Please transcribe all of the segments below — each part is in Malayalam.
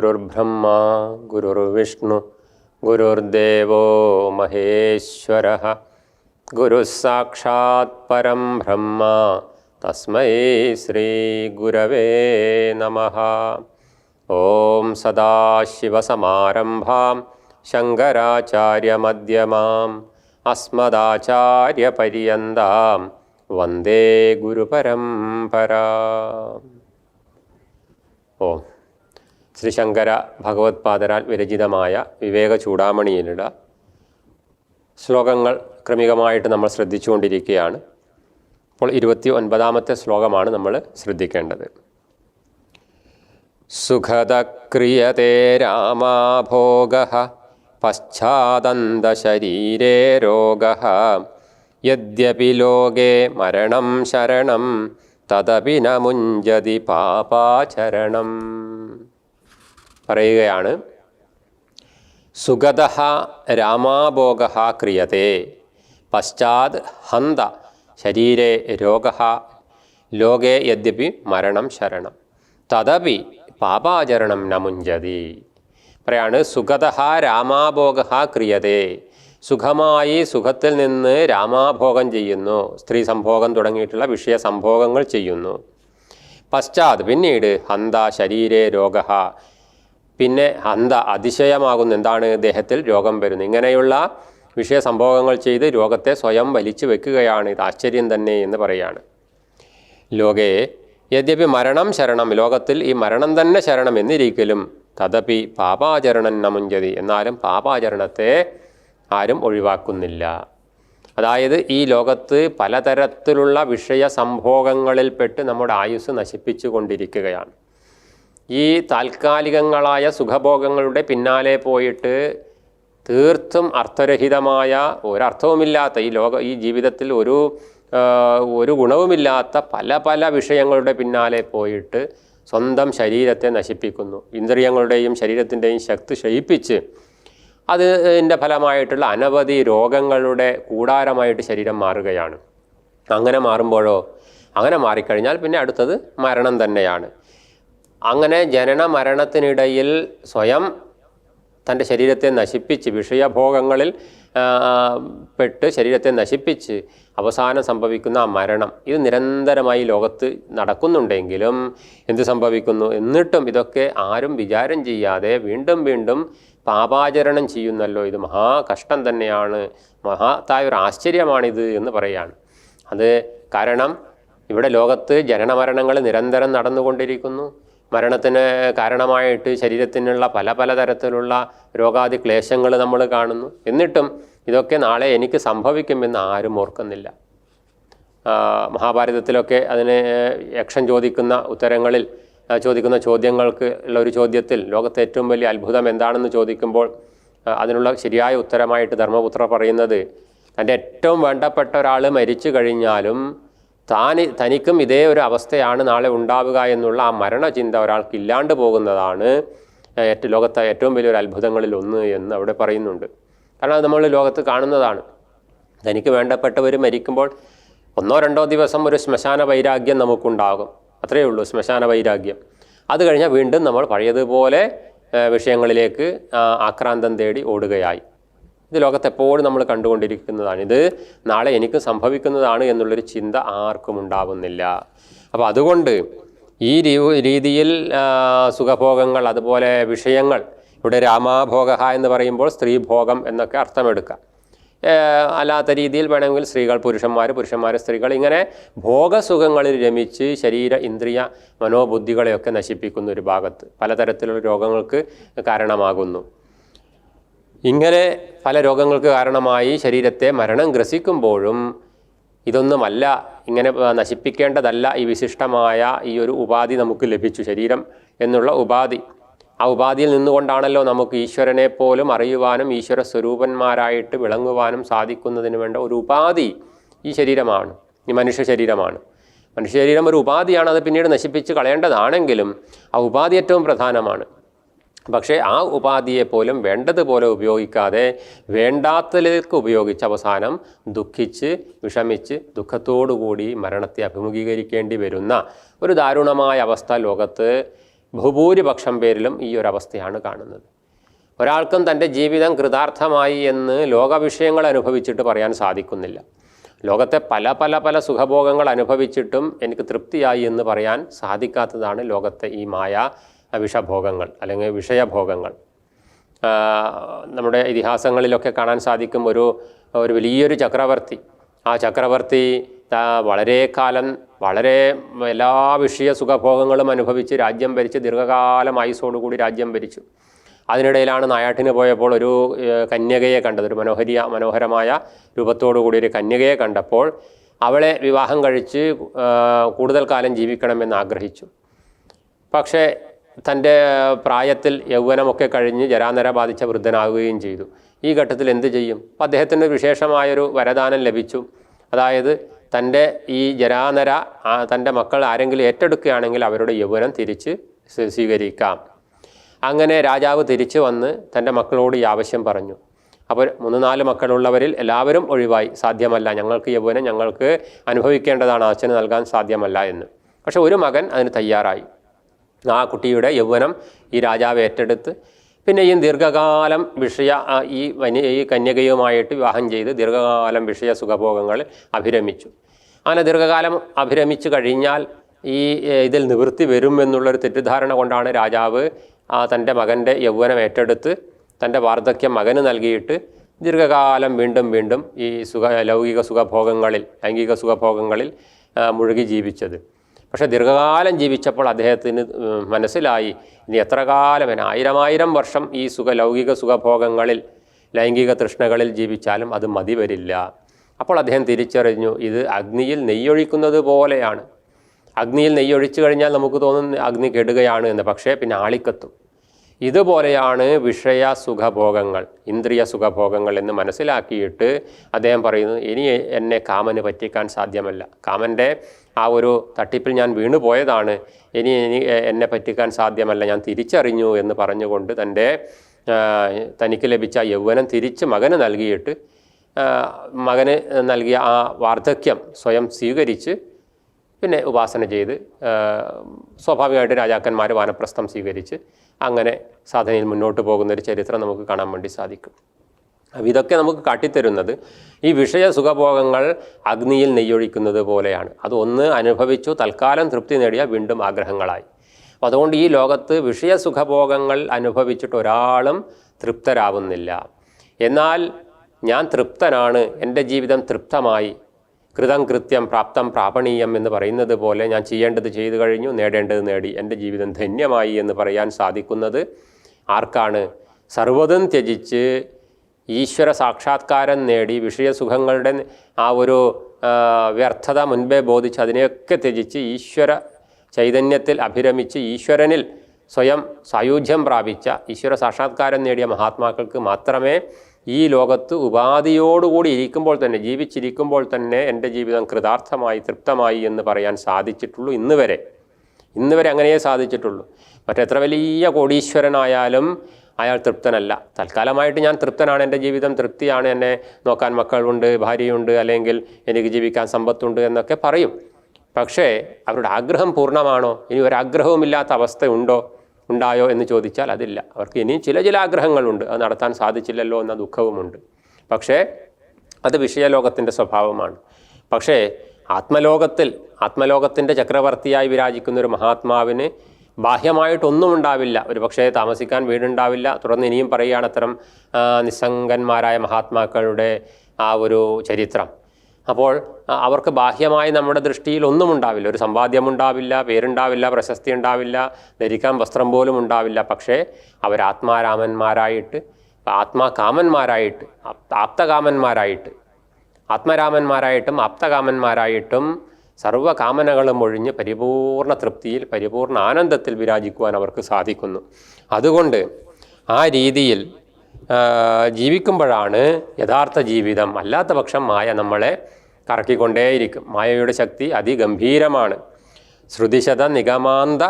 ഗുരുർബ്രഹ്മ ഗുരുർവിഷ്ണു ഗുരുർദേവോ മഹേശ്വര. ഗുരുഃ സാക്ഷാത് പരം ബ്രഹ്മ തസ്മൈ ശ്രീ ഗുരവേ നമഃ. ഓം സദാശിവസമാരംഭാം वन्दे ഗുരുപരംപരാ ഓം. ശ്രീ ശങ്കര ഭഗവത്പാദരാൽ വിരചിതമായ വിവേക ചൂടാമണിയിലുള്ള ശ്ലോകങ്ങൾ ക്രമികമായിട്ട് നമ്മൾ ശ്രദ്ധിച്ചുകൊണ്ടിരിക്കുകയാണ്. അപ്പോൾ ഇരുപത്തി ഒൻപതാമത്തെ ശ്ലോകമാണ് നമ്മൾ ശ്രദ്ധിക്കേണ്ടത്. സുഖതക്രിയത്തെ രാമാഭോഗ പശ്ചാദന്തശരീരേ രോഗ യദ്യപി ലോകേ മരണം ശരണം തദപി ന മുഞ്ചതി പാപാചരണം. പറയുകയാണ്. സുഗത രാമാഭോഗ ക്രിയത്തെ പശ്ചാത് ഹന്ത ശരീരേ രോഗ ലോകേ യദ്യപി മരണം ശരണം തദപി പാപാചരണം നമുഞ്ചതി. മുഞ്ചതി പറയാണ് സുഗത രാമാഭോഗ ക്രിയത്തെ സുഖമായി സുഖത്തിൽ നിന്ന് രാമാഭോഗം ചെയ്യുന്നു സ്ത്രീ സംഭോഗം തുടങ്ങിയിട്ടുള്ള വിഷയ സംഭോഗങ്ങൾ ചെയ്യുന്നു. പശ്ചാത് പിന്നീട് ഹന്ത ശരീരേ രോഗ പിന്നെ അന്ധ അതിശയമാകുന്ന എന്താണ് ദേഹത്തിൽ രോഗം വരുന്നു ഇങ്ങനെയുള്ള വിഷയ സംഭവങ്ങൾ ചെയ്ത് രോഗത്തെ സ്വയം വലിച്ചു വെക്കുകയാണ്. ഇത് ആശ്ചര്യം തന്നെ എന്ന് പറയാണ്. ലോകേ യദ്യപി മരണം ശരണം. ലോകത്തിൽ ഈ മരണം തന്നെ ശരണം എന്നിരിക്കലും തദപി പാപാചരണം നമുഞ്ചതി. എന്നാലും പാപാചരണത്തെ ആരും ഒഴിവാക്കുന്നില്ല. അതായത് ഈ ലോകത്ത് പലതരത്തിലുള്ള വിഷയ സംഭോഗങ്ങളിൽപ്പെട്ട് നമ്മുടെ ആയുസ് നശിപ്പിച്ചു കൊണ്ടിരിക്കുകയാണ് ഈ താൽക്കാലികങ്ങളായ സുഖഭോഗങ്ങളുടെ പിന്നാലെ പോയിട്ട് തീർത്തും അർത്ഥരഹിതമായ ഒരർത്ഥവുമില്ലാത്ത ഈ ലോക ഈ ജീവിതത്തിൽ ഒരു ഒരു ഗുണവുമില്ലാത്ത പല പല വിഷയങ്ങളുടെ പിന്നാലെ പോയിട്ട് സ്വന്തം ശരീരത്തെ നശിപ്പിക്കുന്നു. ഇന്ദ്രിയങ്ങളുടെയും ശരീരത്തിന്റെയും ശക്തി ക്ഷയിപ്പിച്ച് അതിന്റെ ഫലമായിട്ടുള്ള അനവധി രോഗങ്ങളുടെ കൂടാരമായിട്ട് ശരീരം മാറുകയാണ്. അങ്ങനെ മാറുമ്പോഴോ അങ്ങനെ മാറിക്കഴിഞ്ഞാൽ പിന്നെ അടുത്തത് മരണം തന്നെയാണ്. അങ്ങനെ ജനന മരണത്തിനിടയിൽ സ്വയം തന്റെ ശരീരത്തെ നശിപ്പിച്ച് വിഷയഭോഗങ്ങളിൽ പെട്ട് ശരീരത്തെ നശിപ്പിച്ച് അവസാനം സംഭവിക്കുന്ന ആ മരണം. ഇത് നിരന്തരമായി ലോകത്ത് നടക്കുന്നുണ്ടെങ്കിലും എന്ത് സംഭവിക്കുന്നു? എന്നിട്ടും ഇതൊക്കെ ആരും വിചാരം ചെയ്യാതെ വീണ്ടും വീണ്ടും പാപാചരണം ചെയ്യുന്നല്ലോ. ഇത് മഹാ കഷ്ടം തന്നെയാണ്. മഹാത്തായ ഒരു ആശ്ചര്യമാണിത് എന്ന് പറയുകയാണ് അത് കാരണം ഇവിടെ ലോകത്ത് ജനനമരണങ്ങൾ നിരന്തരം നടന്നുകൊണ്ടിരിക്കുന്നു. മരണത്തിന് കാരണമായിട്ട് ശരീരത്തിനുള്ള പല പല തരത്തിലുള്ള രോഗാദി ക്ലേശങ്ങൾ നമ്മൾ കാണുന്നു. എന്നിട്ടും ഇതൊക്കെ നാളെ എനിക്ക് സംഭവിക്കുമെന്ന് ആരും ഓർക്കുന്നില്ല. മഹാഭാരതത്തിലൊക്കെ അതിന് യക്ഷൻ ചോദിക്കുന്ന ഉത്തരങ്ങളിൽ ചോദിക്കുന്ന ചോദ്യങ്ങൾക്ക് ഉള്ള ഒരു ചോദ്യത്തിൽ ലോകത്തെ ഏറ്റവും വലിയ അത്ഭുതം എന്താണെന്ന് ചോദിക്കുമ്പോൾ അതിനുള്ള ശരിയായ ഉത്തരമായിട്ട് ധർമ്മപുത്ര പറയുന്നത് തന്റെ ഏറ്റവും വേണ്ടപ്പെട്ട ഒരാൾ മരിച്ചു കഴിഞ്ഞാലും താൻ തനിക്കും ഇതേ ഒരു അവസ്ഥയാണ് നാളെ ഉണ്ടാവുക എന്നുള്ള ആ മരണചിന്ത ഒരാൾക്ക് ഇല്ലാണ്ട് പോകുന്നതാണ് ഏറ്റവും ലോകത്തെ ഏറ്റവും വലിയൊരു അത്ഭുതങ്ങളിൽ ഒന്ന് എന്ന് അവിടെ പറയുന്നുണ്ട്. കാരണം അത് നമ്മൾ ലോകത്ത് കാണുന്നതാണ്. തനിക്ക് വേണ്ടപ്പെട്ടവർ മരിക്കുമ്പോൾ ഒന്നോ രണ്ടോ ദിവസം ഒരു ശ്മശാന വൈരാഗ്യം നമുക്കുണ്ടാകും. അത്രയേ ഉള്ളൂ ശ്മശാന വൈരാഗ്യം. അത് കഴിഞ്ഞാൽ വീണ്ടും നമ്മൾ പഴയതുപോലെ വിഷയങ്ങളിലേക്ക് ആക്രാന്തം തേടി ഓടുകയായി. ഇത് ലോകത്തെപ്പോഴും നമ്മൾ കണ്ടുകൊണ്ടിരിക്കുന്നതാണ്. ഇത് നാളെ എനിക്ക് സംഭവിക്കുന്നതാണ് എന്നുള്ളൊരു ചിന്ത ആർക്കും ഉണ്ടാവുന്നില്ല. അപ്പോൾ അതുകൊണ്ട് ഈ രീതിയിൽ സുഖഭോഗങ്ങൾ അതുപോലെ വിഷയങ്ങൾ ഇവിടെ രാമാഭോഗ എന്ന് പറയുമ്പോൾ സ്ത്രീഭോഗം എന്നൊക്കെ അർത്ഥമെടുക്കാം അല്ലാത്ത രീതിയിൽ വേണമെങ്കിൽ സ്ത്രീകൾ പുരുഷന്മാർ പുരുഷന്മാർ സ്ത്രീകൾ ഇങ്ങനെ ഭോഗസുഖങ്ങളിൽ രമിച്ച് ശരീര ഇന്ദ്രിയ മനോബുദ്ധികളെയൊക്കെ നശിപ്പിക്കുന്ന ഒരു ഭാഗത്ത് പലതരത്തിലുള്ള രോഗങ്ങൾക്ക് കാരണമാകുന്നു. ഇങ്ങനെ പല രോഗങ്ങൾക്ക് കാരണമായി ശരീരത്തെ മരണം ഗ്രസിക്കുമ്പോഴും ഇതൊന്നുമല്ല ഇങ്ങനെ നശിപ്പിക്കേണ്ടതല്ല ഈ വിശിഷ്ടമായ ഈ ഒരു ഉപാധി നമുക്ക് ലഭിച്ചു ശരീരം എന്നുള്ള ഉപാധി. ആ ഉപാധിയിൽ നിന്നുകൊണ്ടാണല്ലോ നമുക്ക് ഈശ്വരനെ പോലും അറിയുവാനും ഈശ്വര സ്വരൂപന്മാരായിട്ട് വിളങ്ങുവാനും സാധിക്കുന്നതിന് വേണ്ട ഒരു ഉപാധി ഈ ശരീരമാണ് ഈ മനുഷ്യ ശരീരമാണ്. മനുഷ്യ ശരീരം ഒരു ഉപാധിയാണ് അത് പിന്നീട് നശിപ്പിച്ച് കളയേണ്ടതാണെങ്കിലും ആ ഉപാധി ഏറ്റവും പ്രധാനമാണ്. പക്ഷേ ആ ഉപാധിയെ പോലും വേണ്ടതുപോലെ ഉപയോഗിക്കാതെ വേണ്ടാത്തതിലേക്ക് ഉപയോഗിച്ച് അവസാനം ദുഃഖിച്ച് വിഷമിച്ച് ദുഃഖത്തോടുകൂടി മരണത്തെ അഭിമുഖീകരിക്കേണ്ടി വരുന്ന ഒരു ദാരുണമായ അവസ്ഥ ലോകത്ത് ബഹുഭൂരിപക്ഷം പേരിലും ഈ ഒരു അവസ്ഥയാണ് കാണുന്നത്. ഒരാൾക്കും തന്റെ ജീവിതം കൃതാർത്ഥമായി എന്ന് ലോകവിഷയങ്ങൾ അനുഭവിച്ചിട്ട് പറയാൻ സാധിക്കുന്നില്ല. ലോകത്തെ പല പല പല സുഖഭോഗങ്ങൾ അനുഭവിച്ചിട്ടും എനിക്ക് തൃപ്തിയായി എന്ന് പറയാൻ സാധിക്കാത്തതാണ് ലോകത്തെ ഈ മായ വിഷഭോഗങ്ങൾ അല്ലെങ്കിൽ വിഷയഭോഗങ്ങൾ. നമ്മുടെ ഇതിഹാസങ്ങളിലൊക്കെ കാണാൻ സാധിക്കും ഒരു ഒരു വലിയൊരു ചക്രവർത്തി. ആ ചക്രവർത്തി വളരെ കാലം വളരെ എല്ലാ വിഷയ സുഖഭോഗങ്ങളും അനുഭവിച്ച് രാജ്യം ഭരിച്ച് ദീർഘകാലം ആയുസോടുകൂടി രാജ്യം ഭരിച്ചു. അതിനിടയിലാണ് നായാട്ടിന് പോയപ്പോൾ ഒരു കന്യകയെ കണ്ടത് ഒരു മനോഹരിയ മനോഹരമായ രൂപത്തോടു കൂടി ഒരു കന്യകയെ കണ്ടപ്പോൾ അവളെ വിവാഹം കഴിച്ച് കൂടുതൽ കാലം ജീവിക്കണമെന്ന് ആഗ്രഹിച്ചു. പക്ഷേ തന്റെ പ്രായത്തിൽ യൗവനമൊക്കെ കഴിഞ്ഞ് ജരാനര ബാധിച്ച വൃദ്ധനാകുകയും ചെയ്തു. ഈ ഘട്ടത്തിൽ എന്ത് ചെയ്യും? അപ്പം അദ്ദേഹത്തിന് വിശേഷമായൊരു വരദാനം ലഭിച്ചു. അതായത് തന്റെ ഈ ജരാനര തന്റെ മക്കൾ ആരെങ്കിലും ഏറ്റെടുക്കുകയാണെങ്കിൽ അവരുടെ യൗവനം തിരിച്ച് സ്വീ- സ്വീകരിക്കാം. അങ്ങനെ രാജാവ് തിരിച്ചു വന്ന് തന്റെ മക്കളോട് ഈ ആവശ്യം പറഞ്ഞു. അപ്പോൾ മൂന്ന് നാല് മക്കളുള്ളവരിൽ എല്ലാവരും ഒഴിവായി. സാധ്യമല്ല. ഞങ്ങൾക്ക് യൗവനം ഞങ്ങൾക്ക് അനുഭവിക്കേണ്ടതാണ്. അച്ഛന് നൽകാൻ സാധ്യമല്ല എന്ന്. പക്ഷെ ഒരു മകൻ അതിന് തയ്യാറായി. ആ കുട്ടിയുടെ യൗവനം ഈ രാജാവ് ഏറ്റെടുത്ത് പിന്നെയും ദീർഘകാലം വിഷയ ഈ വനി ഈ കന്യകയുമായിട്ട് വിവാഹം ചെയ്ത് ദീർഘകാലം വിഷയ സുഖഭോഗങ്ങൾ അഭിരമിച്ചു. അങ്ങനെ ദീർഘകാലം അഭിരമിച്ചു കഴിഞ്ഞാൽ ഈ ഇതിൽ നിവൃത്തി വരും എന്നുള്ളൊരു തെറ്റിദ്ധാരണ കൊണ്ടാണ് രാജാവ് തന്റെ മകന്റെ യൗവനം ഏറ്റെടുത്ത് തന്റെ വാർദ്ധക്യം മകന് നൽകിയിട്ട് ദീർഘകാലം വീണ്ടും വീണ്ടും ഈ സുഖ ലൗകിക സുഖഭോഗങ്ങളിൽ ലൈംഗിക സുഖഭോഗങ്ങളിൽ മുഴുകി ജീവിച്ചത്. പക്ഷേ ദീർഘകാലം ജീവിച്ചപ്പോൾ അദ്ദേഹത്തിന് മനസ്സിലായി ഇനി എത്ര കാലം ആയിരമായിരം വർഷം ഈ സുഖ ലൗകിക സുഖഭോഗങ്ങളിൽ ലൈംഗിക തൃഷ്ണകളിൽ ജീവിച്ചാലും അത് മതി വരില്ല. അപ്പോൾ അദ്ദേഹം തിരിച്ചറിഞ്ഞു ഇത് അഗ്നിയിൽ നെയ്യൊഴിക്കുന്നത് പോലെയാണ്. അഗ്നിയിൽ നെയ്യൊഴിച്ചു കഴിഞ്ഞാൽ നമുക്ക് തോന്നും അഗ്നി കെടുകയാണ് എന്ന് പക്ഷേ പിന്നെ ആളിക്കത്തും. ഇതുപോലെയാണ് വിഷയ സുഖഭോഗങ്ങൾ ഇന്ദ്രിയ സുഖഭോഗങ്ങൾ എന്ന് മനസ്സിലാക്കിയിട്ട് അദ്ദേഹം പറയുന്നു ഇനി എന്നെ കാമന് പറ്റിക്കാൻ സാധ്യമല്ല. കാമന്റെ ആ ഒരു തട്ടിപ്പിൽ ഞാൻ വീണു പോയതാണ്. ഇനി എന്നെ പറ്റിക്കാൻ സാധ്യമല്ല. ഞാൻ തിരിച്ചറിഞ്ഞു എന്ന് പറഞ്ഞുകൊണ്ട് തന്റെ തനിക്ക് ലഭിച്ച യൗവനം തിരിച്ച് മകന് നൽകിയിട്ട് മകന് നൽകിയ ആ വാർദ്ധക്യം സ്വയം സ്വീകരിച്ച് പിന്നെ ഉപാസന ചെയ്ത് സ്വാഭാവികമായിട്ട് രാജാക്കന്മാർ വാനപ്രസ്ഥം സ്വീകരിച്ച് അങ്ങനെ സാധനയിൽ മുന്നോട്ട് പോകുന്ന ഒരു ചരിത്രം നമുക്ക് കാണാൻ വേണ്ടി സാധിക്കും. അപ്പോൾ ഇതൊക്കെ നമുക്ക് കാട്ടിത്തരുന്നത്. ഈ വിഷയ സുഖഭോഗങ്ങൾ അഗ്നിയിൽ നെയ്യൊഴിക്കുന്നത് പോലെയാണ്. അത് ഒന്ന് അനുഭവിച്ചു തൽക്കാലം തൃപ്തി നേടിയ വീണ്ടും ആഗ്രഹങ്ങളായി. അപ്പോൾ അതുകൊണ്ട് ഈ ലോകത്ത് വിഷയ സുഖഭോഗങ്ങൾ അനുഭവിച്ചിട്ട് ഒരാളും തൃപ്തരാവുന്നില്ല. എന്നാൽ ഞാൻ തൃപ്തനാണ് എന്റെ ജീവിതം തൃപ്തമായി കൃതം കൃത്യം പ്രാപ്തം പ്രാപണീയം എന്ന് പറയുന്നത് പോലെ ഞാൻ ചെയ്യേണ്ടത് ചെയ്തു കഴിഞ്ഞു നേടേണ്ടത് നേടി എന്റെ ജീവിതം ധന്യമായി എന്ന് പറയാൻ സാധിക്കുന്നത് ആർക്കാണ്? സർവതും ത്യജിച്ച് ഈശ്വര സാക്ഷാത്കാരം നേടി വിഷയസുഖങ്ങളുടെ ആ ഒരു വ്യർത്ഥത മുൻപേ ബോധിച്ച് അതിനെയൊക്കെ ത്യജിച്ച് ഈശ്വര ചൈതന്യത്തിൽ അഭിരമിച്ച് ഈശ്വരനിൽ സ്വയം സായുജ്യം പ്രാപിച്ച ഈശ്വര സാക്ഷാത്കാരം നേടിയ മഹാത്മാക്കൾക്ക് മാത്രമേ ഈ ലോകത്ത് ഉപാധിയോടുകൂടി ഇരിക്കുമ്പോൾ തന്നെ ജീവിച്ചിരിക്കുമ്പോൾ തന്നെ എന്റെ ജീവിതം കൃതാർത്ഥമായി തൃപ്തമായി എന്ന് പറയാൻ സാധിച്ചിട്ടുള്ളൂ ഇന്ന് വരെ ഇന്ന് വരെ അങ്ങനെയേ സാധിച്ചിട്ടുള്ളൂ. മറ്റെത്ര വലിയ കോടീശ്വരനായാലും അയാൾ തൃപ്തനല്ല. തൽക്കാലമായിട്ട് ഞാൻ തൃപ്തനാണ്. എന്റെ ജീവിതം തൃപ്തിയാണ്. എന്നെ നോക്കാൻ മക്കളുണ്ട് ഭാര്യയുണ്ട് അല്ലെങ്കിൽ എനിക്ക് ജീവിക്കാൻ സമ്പത്തുണ്ട് എന്നൊക്കെ പറയും. പക്ഷേ അവരുടെ ആഗ്രഹം പൂർണമാണോ? ഇനി ഒരാഗ്രഹവുമില്ലാത്ത അവസ്ഥ ഉണ്ടോ ഉണ്ടായോ എന്ന് ചോദിച്ചാൽ അതില്ല. അവർക്ക് ഇനിയും ചില ചില ആഗ്രഹങ്ങളുണ്ട്. അത് നടത്താൻ സാധിച്ചില്ലല്ലോ എന്ന ദുഃഖവുമുണ്ട്. പക്ഷേ അത് വിഷയലോകത്തിന്റെ സ്വഭാവമാണ്. പക്ഷേ ആത്മലോകത്തിൽ ആത്മലോകത്തിന്റെ ചക്രവർത്തിയായി വിരാജിക്കുന്ന ഒരു മഹാത്മാവിന് ബാഹ്യമായിട്ടൊന്നും ഉണ്ടാവില്ല ഒരു പക്ഷേ താമസിക്കാൻ വീടുണ്ടാവില്ല. തുടർന്ന് ഇനിയും പറയുകയാണ് അത്തരം നിസ്സംഗന്മാരായ മഹാത്മാക്കളുടെ ആ ഒരു ചരിത്രം. അപ്പോൾ അവർക്ക് ബാഹ്യമായി നമ്മുടെ ദൃഷ്ടിയിൽ ഒന്നും ഉണ്ടാവില്ല ഒരു സമ്പാദ്യം ഉണ്ടാവില്ല പേരുണ്ടാവില്ല പ്രശസ്തി ഉണ്ടാവില്ല ധരിക്കാൻ വസ്ത്രം പോലും ഉണ്ടാവില്ല. പക്ഷേ അവരാത്മാരാമന്മാരായിട്ട് ആത്മാകാമന്മാരായിട്ട് ആപ്ത- ആപ്തകാമന്മാരായിട്ട് ആത്മരാമന്മാരായിട്ടും ആപ്തകാമന്മാരായിട്ടും സർവകാമനകളും ഒഴിഞ്ഞ് പരിപൂർണ തൃപ്തിയിൽ പരിപൂർണ ആനന്ദത്തിൽ വിരാജിക്കുവാൻ അവർക്ക് സാധിക്കുന്നു. അതുകൊണ്ട് ആ രീതിയിൽ ജീവിക്കുമ്പോഴാണ് യഥാർത്ഥ ജീവിതം. അല്ലാത്ത പക്ഷം മായ നമ്മളെ കറക്കിക്കൊണ്ടേയിരിക്കും. മായയുടെ ശക്തി അതിഗംഭീരമാണ്. ശ്രുതിശത നിഗമാന്ത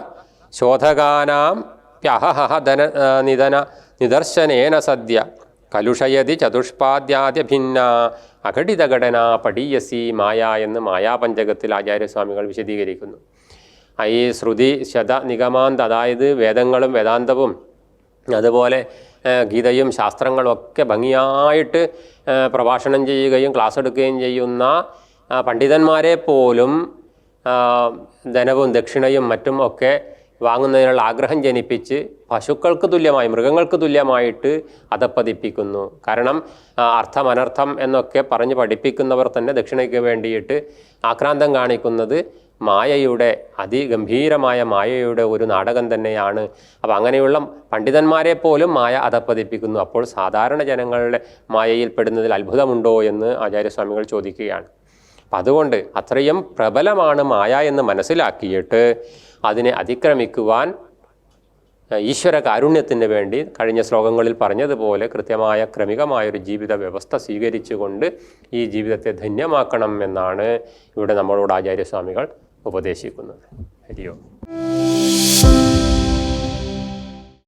ശോധകാനാം പ്യഹഹ ധന നിധന നിദർശനേന സദ്യ. കലുഷയതി ചതുഷ്പാദ്യാദ്യ ഭിന്ന അഘടിതഘടന പടീയസി മായ എന്ന് മായാപഞ്ചകത്തിൽ ആചാര്യസ്വാമികൾ വിശദീകരിക്കുന്നു. ഈ ശ്രുതി ശത നിഗമാന്ത അതായത് വേദങ്ങളും വേദാന്തവും അതുപോലെ ഗീതയും ശാസ്ത്രങ്ങളും ഒക്കെ ഭംഗിയായിട്ട് പ്രഭാഷണം ചെയ്യുകയും ക്ലാസ് എടുക്കുകയും ചെയ്യുന്ന പണ്ഡിതന്മാരെ പോലും ധനവും ദക്ഷിണയും മറ്റും ഒക്കെ വാങ്ങുന്നതിനുള്ള ആഗ്രഹം ജനിപ്പിച്ച് പശുക്കൾക്ക് തുല്യമായി മൃഗങ്ങൾക്ക് തുല്യമായിട്ട് അധപ്പതിപ്പിക്കുന്നു കാരണം അർത്ഥം അനർത്ഥം എന്നൊക്കെ പറഞ്ഞ് പഠിപ്പിക്കുന്നവർ തന്നെ ദക്ഷിണയ്ക്ക് വേണ്ടിയിട്ട് ആക്രാന്തം കാണിക്കുന്നത് മായയുടെ അതിഗംഭീരമായ മായയുടെ ഒരു നാടകം തന്നെയാണ്. അപ്പോൾ അങ്ങനെയുള്ള പണ്ഡിതന്മാരെ പോലും മായ അധപ്പതിപ്പിക്കുന്നു അപ്പോൾ സാധാരണ ജനങ്ങളുടെ മായയിൽ പെടുന്നതിൽ അത്ഭുതമുണ്ടോ എന്ന് ആചാര്യസ്വാമികൾ ചോദിക്കുകയാണ്. അപ്പം അതുകൊണ്ട് അത്രയും പ്രബലമാണ് മായ എന്ന് മനസ്സിലാക്കിയിട്ട് അതിനെ അതിക്രമിക്കുവാൻ ഈശ്വര കാരുണ്യത്തിന് വേണ്ടി കഴിഞ്ഞ ശ്ലോകങ്ങളിൽ പറഞ്ഞതുപോലെ കൃത്യമായ ക്രമികമായൊരു ജീവിത വ്യവസ്ഥ സ്വീകരിച്ചുകൊണ്ട് ഈ ജീവിതത്തെ ധന്യമാക്കണം എന്നാണ് ഇവിടെ നമ്മളോട് ആചാര്യസ്വാമികൾ ഉപദേശിക്കുന്നത്. ഹരിയോ.